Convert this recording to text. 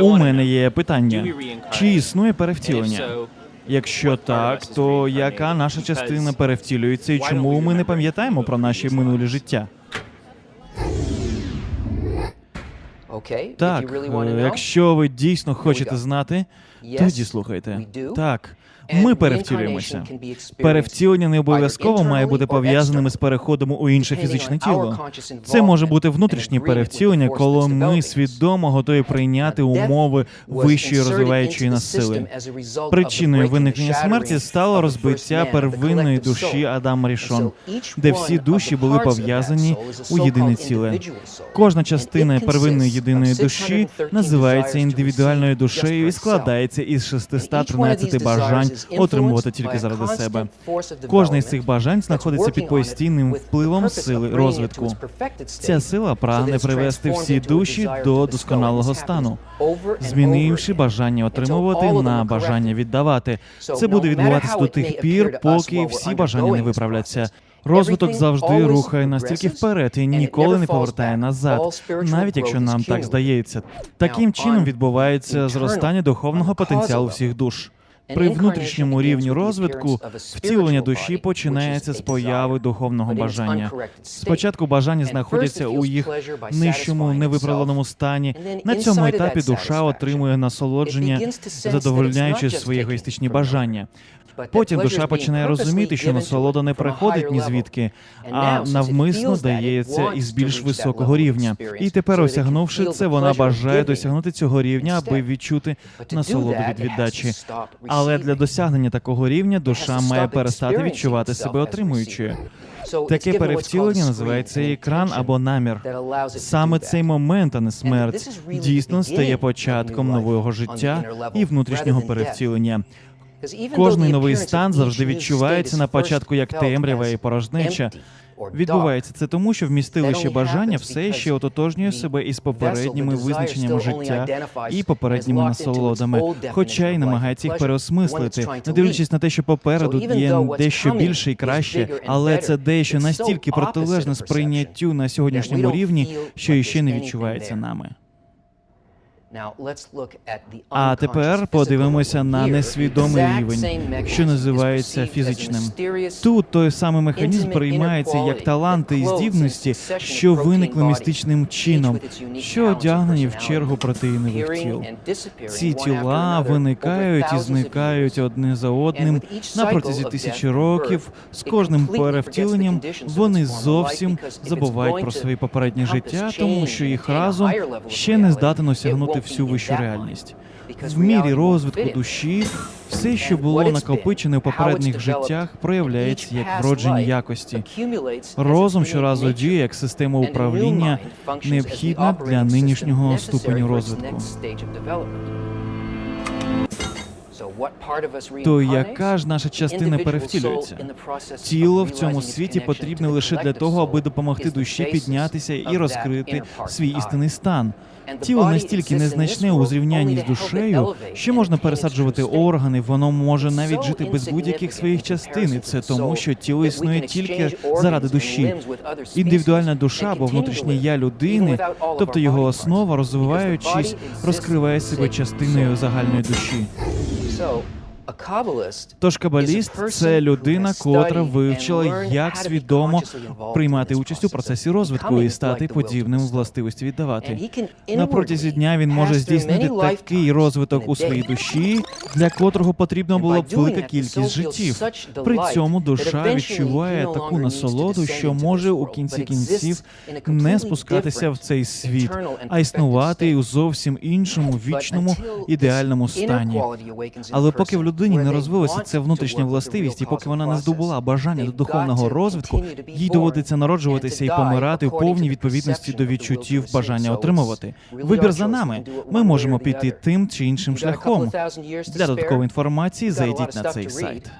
У мене є питання: чи існує перевтілення? Якщо так, то яка наша частина перевтілюється і чому ми не пам'ятаємо про наші минулі життя? Так, е, якщо ви дійсно хочете знати, тоді слухайте. Так, ми перевтілюємося. Перевтілення не обов'язково має бути пов'язаним з переходом у інше фізичне тіло. Це може бути внутрішнє перевтілення, коли ми свідомо готові прийняти умови вищої розвиваючої нас сили. Причиною виникнення смерті стало розбиття первинної душі Адама Рішон, де всі душі були пов'язані у єдине ціле. Кожна частина первинної єдиної душі називається індивідуальною душею і складається із 613 бажань отримувати тільки заради себе. Кожне із цих бажань знаходиться під постійним впливом сили розвитку. Ця сила прагне привести всі душі до досконалого стану, змінивши бажання отримувати на бажання віддавати. Це буде відбуватися до тих пір, поки всі бажання не виправляться. Розвиток завжди рухає нас тільки вперед і ніколи не повертає назад, навіть якщо нам так здається. Таким чином відбувається зростання духовного потенціалу всіх душ. При внутрішньому рівні розвитку втілення душі починається з появи духовного бажання. Спочатку бажання знаходяться у їх нижчому невиправленому стані. На цьому етапі душа отримує насолодження, задовольняючи свої егоїстичні бажання. Потім душа починає розуміти, що насолода не приходить ні звідки, а навмисно дається із більш високого рівня. І тепер, осягнувши це, вона бажає досягнути цього рівня, аби відчути насолоду від віддачі. Але для досягнення такого рівня душа має перестати відчувати себе отримуючою. Таке перевтілення називається екран або намір. Саме цей момент, а не смерть, дійсно стає початком нового життя і внутрішнього перевтілення. Кожний новий стан завжди відчувається на початку як темрява і порожнеча. Відбувається це тому, що вмістилище бажання все ще ототожнює себе із попередніми визначеннями життя і попередніми насолодами, хоча й намагається їх переосмислити, не дивлячись на те, що попереду є дещо більше і краще, але це дещо настільки протилежне сприйняттю на сьогоднішньому рівні, що іще не відчувається нами. А тепер подивимося на несвідомий рівень, що називається фізичним. Тут той самий механізм приймається як таланти і здібності, що виникли містичним чином, що одягнені в чергу протеїнових тіл. Ці тіла виникають і зникають одне за одним на протязі тисячі років. З кожним перевтіленням вони зовсім забувають про своє попереднє життя, тому що їх разум ще не здатен осягнути всю вищу реальність. В мірі розвитку душі все, що було накопичене в попередніх життях, проявляється як вроджені якості. Розум щоразу діє як система управління, необхідна для нинішнього ступеню розвитку. То яка ж наша частина перевтілюється? Тіло в цьому світі потрібне лише для того, аби допомогти душі піднятися і розкрити свій істинний стан. Тіло настільки незначне у зрівнянні з душею, що можна пересаджувати органи, воно може навіть жити без будь-яких своїх частин. І Це тому, що тіло існує тільки заради душі. Індивідуальна душа або внутрішнє я людини, тобто його основа, розвиваючись, розкриває себе частиною загальної душі. so Тож кабаліст це людина, котра вивчила, як свідомо приймати участь у процесі розвитку і стати подібним властивості віддавати. На протязі дня він може здійснити такий розвиток у своїй душі, для котрого потрібна була б велика кількість життів. При цьому душа відчуває таку насолоду, що може у кінці кінців не спускатися в цей світ, а існувати у зовсім іншому вічному ідеальному стані. Але поки в людині не розвилася ця внутрішня властивість, і поки вона не здобула бажання до духовного розвитку, їй доводиться народжуватися і помирати в повній відповідності до відчуттів бажання отримувати. Вибір за нами. Ми можемо піти тим чи іншим шляхом. Для додаткової інформації зайдіть на цей сайт.